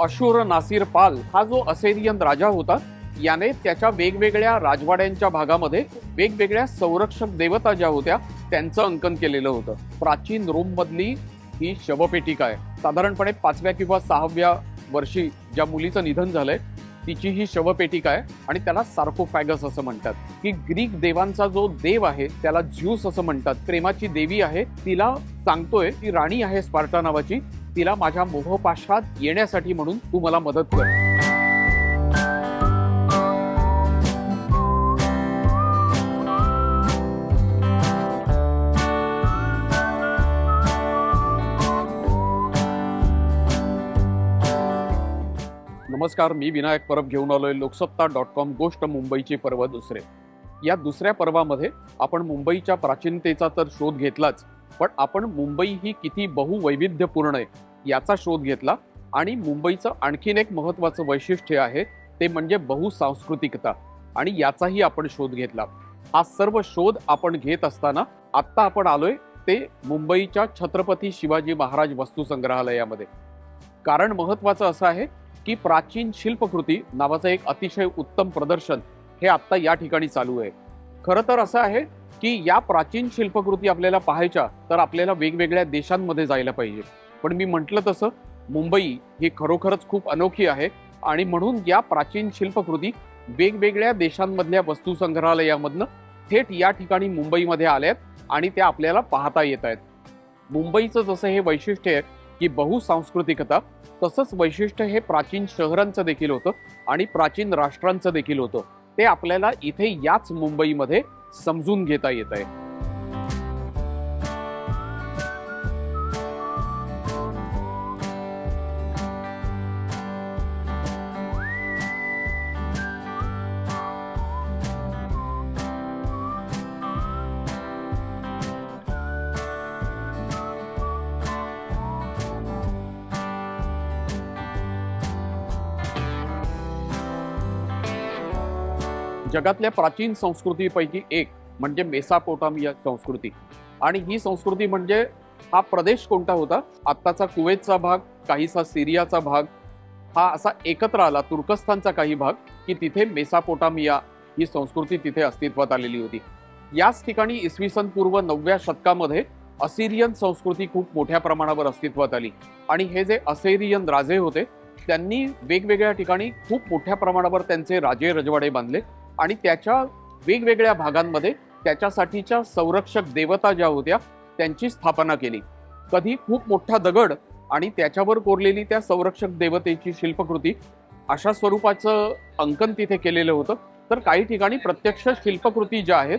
अशूर नासिर पाल हा जो असेरियन राजा होता याने त्याच्या वेगवेगळ्या राजवाड्यांच्या भागामध्ये वेगवेगळ्या संरक्षक देवता ज्या होत्या त्यांचं अंकन केलेलं होतं. प्राचीन रोम मधली ही शवपेटिका आहे. साधारणपणे पाचव्या किंवा सहाव्या वर्षी ज्या मुलीचं निधन झालंय तिची ही शवपेटिका आहे आणि त्याला सार्कोफॅगस असं म्हणतात. की ग्रीक देवांचा जो देव आहे त्याला ज्यूस असं म्हणतात. प्रेमाची देवी आहे तिला सांगतोय ती राणी आहे स्पार्टा नावाची तिला माझ्या मोहपाशात येण्यासाठी म्हणून तू मला मदत कर. नमस्कार मी विनायक परब घेऊन आलोय लोकसत्ता डॉट कॉम गोष्ट मुंबईचे पर्व दुसरे. या दुसऱ्या पर्वामध्ये आपण मुंबईच्या प्राचीनतेचा तर शोध घेतलाच पण आपण मुंबई ही किती बहुवैविध्यपूर्ण आहे. याचा शोध घेतला आणि मुंबईचं आणखीन एक महत्वाचं वैशिष्ट्य आहे ते म्हणजे बहुसांस्कृतिकता. आणि याचाही आपण शोध घेतला. हा सर्व शोध आपण घेत असताना आत्ता आपण आलोय ते मुंबईच्या छत्रपती शिवाजी महाराज वस्तू संग्रहालयामध्ये कारण महत्वाचं असं आहे की प्राचीन शिल्पकृती नावाचं एक अतिशय उत्तम प्रदर्शन हे आत्ता या ठिकाणी चालू आहे. खरं तर असं आहे की या प्राचीन शिल्पकृती आपल्याला पाहायच्या तर आपल्याला वेगवेगळ्या देशांमध्ये जायला पाहिजे. पण मी म्हटलं तसं मुंबई ही खरोखरच खूप अनोखी आहे आणि म्हणून या प्राचीन शिल्पकृती वेगवेगळ्या देशांमधल्या वस्तू संग्रहालयामधनं थेट या ठिकाणी मुंबईमध्ये आल्यात आणि त्या आपल्याला पाहता येत आहेत. मुंबईचं जसं हे वैशिष्ट्य आहे की बहुसांस्कृतिकता तसंच वैशिष्ट्य हे प्राचीन शहरांचं देखील होतं आणि प्राचीन राष्ट्रांचं देखील होतं. ते आपल्याला इथे याच मुंबईमध्ये समजून घेता येत आहे. जगातल्या प्राचीन संस्कृतीपैकी एक म्हणजे मेसापोटामिया संस्कृती. आणि ही संस्कृती म्हणजे हा प्रदेश कोणता होता? आत्ताचा कुवेतचा भाग काहीसा सिरियाचा भाग हा असा एकत्र आला तुर्कस्तानचा काही भाग की तिथे मेसापोटामिया ही संस्कृती तिथे अस्तित्वात आलेली होती. याच ठिकाणी इसवी सन पूर्व नवव्या शतकामध्ये असिरियन संस्कृती खूप मोठ्या प्रमाणावर अस्तित्वात आली. आणि हे जे असेरियन राजे होते त्यांनी वेगवेगळ्या ठिकाणी खूप मोठ्या प्रमाणावर त्यांचे राजे रजवाडे बांधले. आणि त्याच्या वेगवेगळ्या भागांमध्ये त्याच्यासाठीच्या संरक्षक देवता ज्या होत्या त्यांची स्थापना केली. कधी खूप मोठा दगड आणि त्याच्यावर कोरलेली त्या संरक्षक देवतेची शिल्पकृती अशा स्वरूपाचं अंकन तिथे केलेलं होतं. तर काही ठिकाणी प्रत्यक्ष शिल्पकृती ज्या आहेत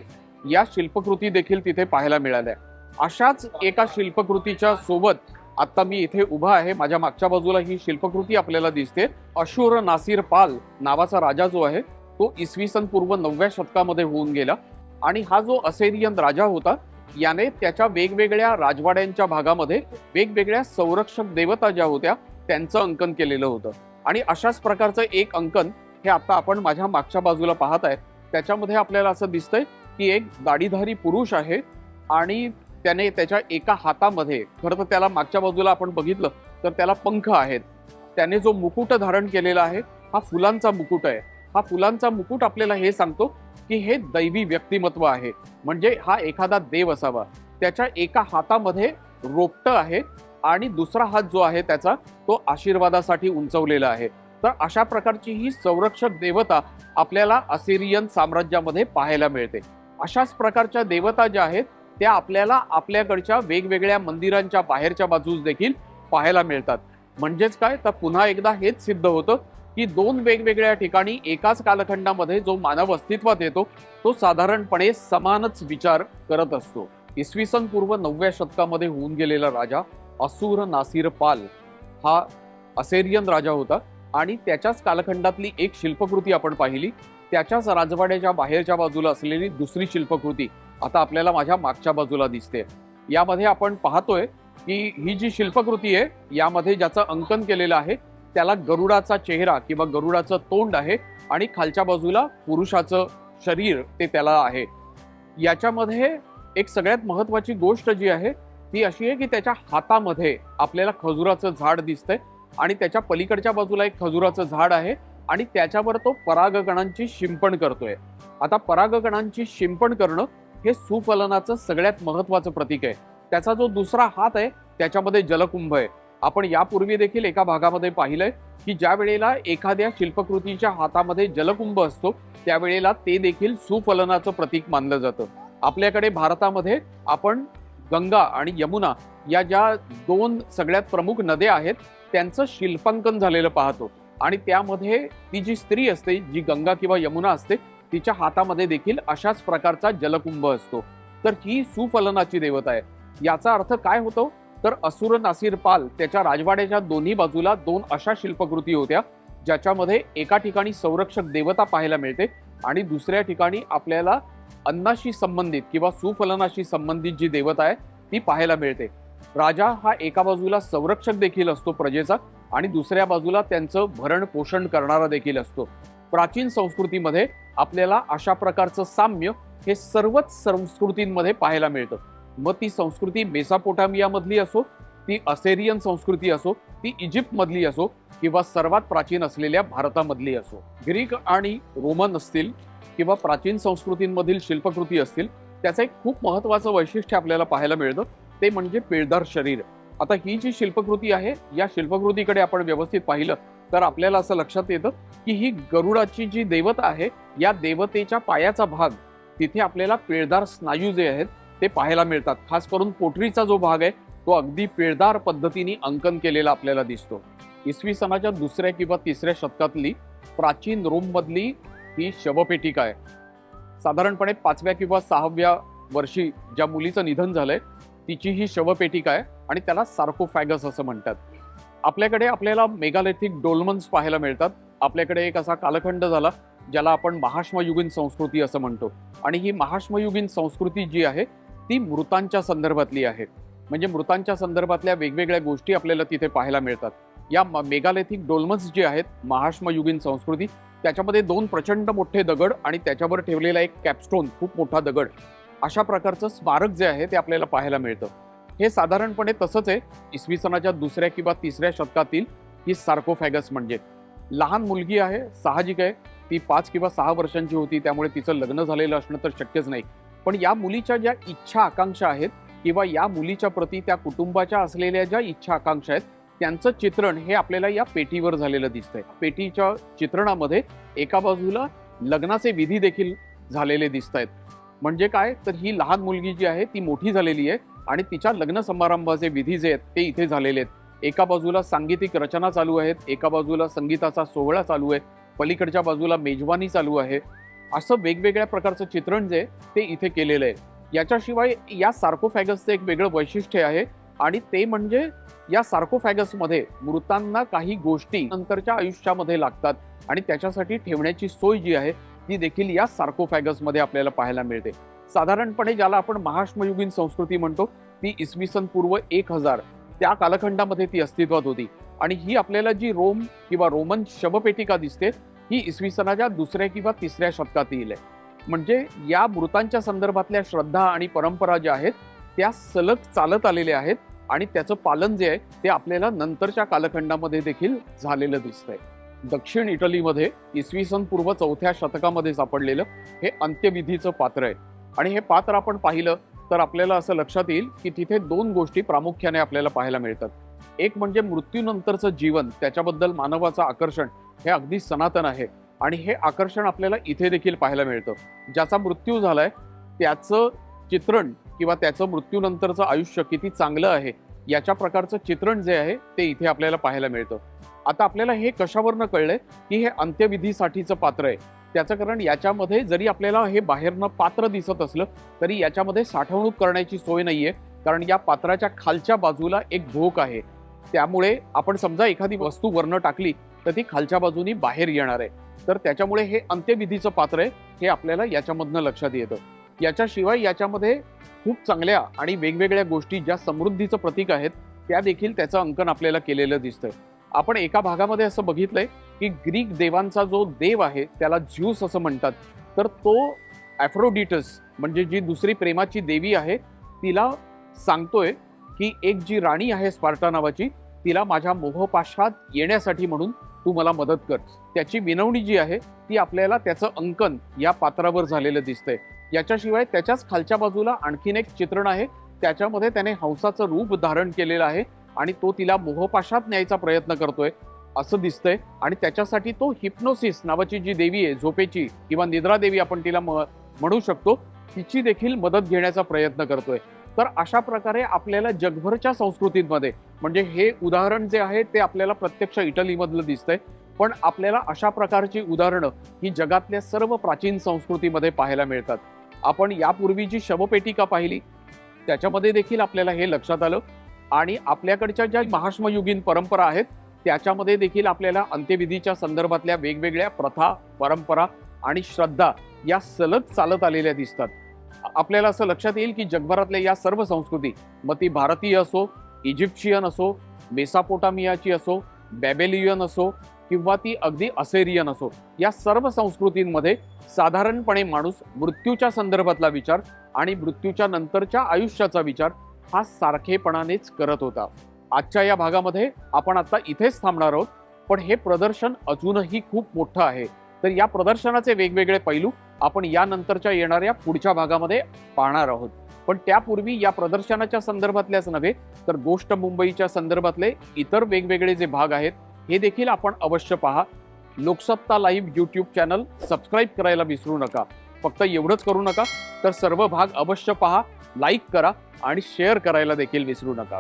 या शिल्पकृती देखील तिथे पाहायला मिळाल्या. अशाच एका शिल्पकृतीच्या सोबत आत्ता मी इथे उभा आहे. माझ्या मागच्या बाजूला ही शिल्पकृती आपल्याला दिसते. अशूर नासिर पाल नावाचा राजा जो आहे तो इसवी सन पूर्व नवव्या शतकामध्ये होऊन गेला. आणि हा जो असेरियन राजा होता याने त्याच्या वेगवेगळ्या राजवाड्यांच्या भागामध्ये वेगवेगळ्या संरक्षक देवता ज्या होत्या त्यांचं अंकन केलेलं होतं. आणि अशाच प्रकारचं एक अंकन हे आता आपण माझ्या मागच्या बाजूला पाहत आहे त्याच्यामध्ये आपल्याला असं दिसतंय की एक दाढीधारी पुरुष आहे आणि त्याने त्याच्या एका हातामध्ये खरं तर त्याला मागच्या बाजूला आपण बघितलं तर त्याला पंख आहेत. त्याने जो मुकुट धारण केलेला आहे हा फुलांचा मुकुट आहे. हा फुलांचा मुकुट आपल्याला हे सांगतो की हे दैवी व्यक्तिमत्व आहे. म्हणजे हा एखादा देव असावा. त्याच्या एका हातामध्ये रोपट आहे आणि दुसरा हात जो आहे त्याचा तो आशीर्वादासाठी उंचवलेला आहे. तर अशा प्रकारची ही संरक्षक देवता आपल्याला असिरियन साम्राज्यामध्ये पाहायला मिळते. अशाच प्रकारच्या देवता ज्या आहेत त्या आपल्याला आपल्याकडच्या वेगवेगळ्या मंदिरांच्या बाहेरच्या बाजूस देखील पाहायला मिळतात. म्हणजेच काय? तर पुन्हा एकदा हेच सिद्ध होतं की दोन वेगवेगळ्या ठिकाणी एकाच कालखंडामध्ये जो मानव अस्तित्वात येतो तो साधारणपणे समानच विचार करत असतो. इसवी सन पूर्व नवव्या शतकामध्ये होऊन गेलेला राजा असुर नासिर पाल हा असेरियन राजा होता आणि त्याच्याच कालखंडातली एक शिल्पकृती आपण पाहिली. त्याच्याच राजवाड्याच्या बाहेरच्या बाजूला असलेली दुसरी शिल्पकृती आता आपल्याला माझ्या मागच्या बाजूला दिसते. यामध्ये आपण पाहतोय की ही जी शिल्पकृती आहे यामध्ये ज्याचं अंकन केलेलं आहे त्याला गरुडाचा चेहरा किंवा गरुडाचं तोंड आहे आणि खालच्या बाजूला पुरुषाचं शरीर ते त्याला आहे. याच्यामध्ये एक सगळ्यात महत्वाची गोष्ट जी आहे ती अशी आहे की त्याच्या हातामध्ये आपल्याला खजुराचं झाड दिसतंय आणि त्याच्या पलीकडच्या बाजूला एक खजुराचं झाड आहे आणि त्याच्यावर तो परागकणांची शिंपण करतोय. आता परागकणांची शिंपण करणं हे सुफलनाचं सगळ्यात महत्वाचं प्रतीक आहे. त्याचा जो दुसरा हात आहे त्याच्यामध्ये जलकुंभ आहे. आपण यापूर्वी देखील एका भागामध्ये पाहिलंय की ज्या वेळेला एखाद्या शिल्पकृतीच्या हातामध्ये जलकुंभ असतो त्यावेळेला ते देखील सुफलनाचं प्रतीक मानलं जातं. आपल्याकडे भारतामध्ये आपण गंगा आणि यमुना या ज्या दोन सगळ्यात प्रमुख नद्या आहेत त्यांचं शिल्पांकन झालेलं पाहतो. आणि त्यामध्ये ती जी स्त्री असते जी गंगा किंवा यमुना असते तिच्या हातामध्ये देखील अशाच प्रकारचा जलकुंभ असतो. तर ही सुफलनाची देवता आहे. याचा अर्थ काय होतो? तर असुर नासिर पाल त्याच्या राजवाड्याच्या दोन्ही बाजूला दोन अशा शिल्पकृती होत्या ज्याच्यामध्ये एका ठिकाणी संरक्षक देवता पाहायला मिळते आणि दुसऱ्या ठिकाणी आपल्याला अन्नाशी संबंधित किंवा सुफलनाशी संबंधित जी देवता आहे ती पाहायला मिळते. राजा हा एका बाजूला संरक्षक देखील असतो प्रजेचा आणि दुसऱ्या बाजूला त्यांचं भरण पोषण करणारा देखील असतो. प्राचीन संस्कृतीमध्ये आपल्याला अशा प्रकारचं साम्य हे सर्वच संस्कृतींमध्ये पाहायला मिळतं. मग ती संस्कृती मेसापोटामियामधली असो ती असेरियन संस्कृती असो ती इजिप्तमधली असो किंवा सर्वात प्राचीन असलेल्या भारतामधली असो. ग्रीक आणि रोमन असतील किंवा प्राचीन संस्कृतींमधील शिल्पकृती असतील त्याचं एक खूप महत्त्वाचं वैशिष्ट्य आपल्याला पाहायला मिळतं ते म्हणजे पिळदार शरीर. आता ही जी शिल्पकृती आहे या शिल्पकृतीकडे आपण व्यवस्थित पाहिलं तर आपल्याला असं लक्षात येतं की ही गरुडाची जी देवता आहे या देवतेच्या पायाचा भाग तिथे आपल्याला पिळदार स्नायू जे आहेत ते पाहायला मिळतात. खास करून पोटरीचा जो भाग आहे तो अगदी पेळदार पद्धतीने अंकन केलेला आपल्याला दिसतो. इसवी सणाच्या दुसऱ्या किंवा तिसऱ्या शतकातली प्राचीन रोममधली ही शवपेटिका आहे. साधारणपणे पाचव्या किंवा सहाव्या वर्षी ज्या मुलीचं निधन झालंय तिची ही शवपेटिका आहे आणि त्याला सार्कोफॅगस असं म्हणतात. आपल्याकडे आपल्याला मेगालेथिक डोलमन्स पाहायला मिळतात. आपल्याकडे एक असा कालखंड झाला ज्याला आपण महाश्मयुगीन संस्कृती असं म्हणतो. आणि ही महाश्मयुगीन संस्कृती जी आहे ती मृतांच्या संदर्भातली आहे म्हणजे मृतांच्या संदर्भातल्या वेगवेगळ्या गोष्टी आपल्याला तिथे पाहायला मिळतात. या मेगालेथिक डोलमन्स जे आहेत महाश्मयुगीन संस्कृती त्याच्यामध्ये दोन प्रचंड मोठे दगड आणि त्याच्यावर ठेवलेला एक कॅपस्टोन खूप मोठा दगड. अशा प्रकारचं स्मारक जे आहे ते आपल्याला पाहायला मिळतं. हे साधारणपणे तसंच आहे इसवी सनाच्या दुसऱ्या किंवा तिसऱ्या शतकातील ही सार्कोफॅगस म्हणजे. लहान मुलगी आहे साहजिक आहे ती पाच किंवा सहा वर्षांची होती त्यामुळे तिचं लग्न झालेलं असणं तर शक्यच नाही. पण या मुलीच्या ज्या इच्छा आकांक्षा आहेत किंवा या मुलीच्या प्रती त्या कुटुंबाच्या असलेल्या ज्या इच्छा आकांक्षा आहेत त्यांचं चित्रण हे आपल्याला या पेटीवर झालेलं दिसतंय. पेटीच्या चित्रणामध्ये एका बाजूला लग्नाचे विधी देखील झालेले दिसत आहेत म्हणजे काय? तर ही लहान मुलगी जी आहे ती मोठी झालेली आहे आणि तिच्या लग्न समारंभाचे विधी जे आहेत ते इथे झालेले आहेत. एका बाजूला सांगीतिक रचना चालू आहेत एका बाजूला संगीताचा सोहळा चालू आहे पलीकडच्या बाजूला मेजवानी चालू आहे असं वेगवेगळ्या प्रकारचं चित्रण जे ते इथे केलेलं आहे. याच्याशिवाय या सार्कोफॅगसचं एक वेगळं वैशिष्ट्य आहे आणि ते म्हणजे या सार्कोफॅगसमध्ये मृतांना काही गोष्टी नंतरच्या आयुष्यामध्ये लागतात आणि त्याच्यासाठी ठेवण्याची सोय जी आहे ती देखील या सार्कोफॅगसमध्ये आपल्याला पाहायला मिळते. साधारणपणे ज्याला आपण महाश्मयुगीन संस्कृती म्हणतो ती इसवी सन पूर्व एक हजार त्या कालखंडामध्ये ती अस्तित्वात होती. आणि ही आपल्याला जी रोम किंवा रोमन शवपेटिका दिसते ही इसवी सनाच्या दुसऱ्या किंवा तिसऱ्या शतकात येईल म्हणजे या मृतांच्या संदर्भातल्या श्रद्धा आणि परंपरा ज्या आहेत त्या सलग चालत आलेल्या आहेत आणि त्याचं पालन जे आहे ते आपल्याला नंतरच्या कालखंडामध्ये देखील झालेलं दिसतंय. दक्षिण इटलीमध्ये इसवी सन पूर्व चौथ्या शतकामध्ये सापडलेलं हे अंत्यविधीचं पात्र आहे. आणि हे पात्र आपण पाहिलं तर आपल्याला असं लक्षात येईल की तिथे दोन गोष्टी प्रामुख्याने आपल्याला पाहायला मिळतात. एक म्हणजे मृत्यूनंतरचं जीवन त्याच्याबद्दल मानवाचं आकर्षण हे अगदी सनातन आहे. आणि हे आकर्षण आपल्याला इथे देखील पाहायला मिळतं. ज्याचा मृत्यू झालाय त्याचं चित्रण किंवा त्याचं मृत्यूनंतरचं आयुष्य किती चांगलं आहे याच्या प्रकारचं चित्रण जे आहे ते इथे आपल्याला पाहायला मिळतं. आता आपल्याला हे कशावरनं कळलंय की हे अंत्यविधीसाठीचं पात्र आहे. त्याचं कारण याच्यामध्ये जरी आपल्याला हे बाहेरनं पात्र दिसत असलं तरी याच्यामध्ये साठवणूक करण्याची सोय नाहीये कारण या पात्राच्या खालच्या बाजूला एक भोक आहे. त्यामुळे आपण समजा एखादी वस्तू वरनं टाकली तर ती खालच्या बाजूनी बाहेर येणार आहे. तर त्याच्यामुळे हे अंत्यविधीचं पात्र आहे हे आपल्याला याच्यामधनं लक्षात येतं. याच्याशिवाय याच्यामध्ये खूप चांगल्या आणि वेगवेगळ्या गोष्टी ज्या समृद्धीचं प्रतीक आहेत त्या देखील त्याचं अंकन आपल्याला केलेलं दिसतंय. आपण एका भागामध्ये असं बघितलंय की ग्रीक देवांचा जो देव आहे त्याला झ्यूस असं म्हणतात. तर तो ॲफ्रोडिटस म्हणजे जी दुसरी प्रेमाची देवी आहे तिला सांगतोय की एक जी राणी आहे स्पार्टा नावाची तिला माझ्या मोहपाशात येण्यासाठी म्हणून तू मला मदत कर. त्याची विनवणी जी आहे ती आपल्याला त्याचं अंकन या पात्रावर झालेलं दिसतंय. याच्याशिवाय त्याच्याच खालच्या बाजूला आणखीन एक चित्रण आहे. त्याच्यामध्ये त्याने हंसाचं रूप धारण केलेलं आहे आणि तो तिला मोहपाशात न्यायचा प्रयत्न करतोय असं दिसतंय. आणि त्याच्यासाठी तो हिप्नोसिस नावाची जी देवी आहे झोपेची किंवा निद्रा देवी आपण तिला म- म्हणू शकतो तिची देखील मदत घेण्याचा प्रयत्न करतोय. तर अशा प्रकारे आपल्याला जगभरच्या संस्कृतींमध्ये म्हणजे हे उदाहरण जे आहे ते आपल्याला प्रत्यक्ष इटलीमधलं दिसतंय. पण आपल्याला अशा प्रकारची उदाहरणं ही जगातल्या सर्व प्राचीन संस्कृतीमध्ये पाहायला मिळतात. आपण यापूर्वी जी शवपेटिका पाहिली त्याच्यामध्ये देखील आपल्याला हे लक्षात आलं. आणि आपल्याकडच्या ज्या महाश्मयुगीन परंपरा आहेत त्याच्यामध्ये देखील आपल्याला अंत्यविधीच्या संदर्भातल्या वेगवेगळ्या प्रथा परंपरा आणि श्रद्धा या सलग चालत आलेल्या दिसतात. आपल्याला असं लक्षात येईल की जगभरातल्या या सर्व संस्कृती मग ती भारतीय असो इजिप्शियन असो मेसापोटामियाची असो बॅबेलियन असो किंवा ती अगदी असेरियन असो या सर्व संस्कृतींमध्ये साधारणपणे माणूस मृत्यूच्या संदर्भातला विचार आणि मृत्यूच्या नंतरच्या आयुष्याचा विचार हा सारखेपणानेच करत होता. आजच्या या भागामध्ये आपण आता इथेच थांबणार आहोत पण हे प्रदर्शन अजूनही खूप मोठं आहे. तर या प्रदर्शनाचे वेगवेगळे पैलू आपण यानंतरच्या येणाऱ्या पुढच्या भागामध्ये पाहणार आहोत. पण त्यापूर्वी या प्रदर्शनाच्या संदर्भातल्याच नव्हे तर गोष्ट मुंबईच्या संदर्भातले इतर वेगवेगळे जे भाग आहेत हे देखील आपण अवश्य पहा. Loksatta live YouTube channel subscribe करायला विसरू नका. फक्त एवढंच करू नका तर सर्व भाग अवश्य पहा लाईक करा आणि शेअर करायला देखील विसरू नका.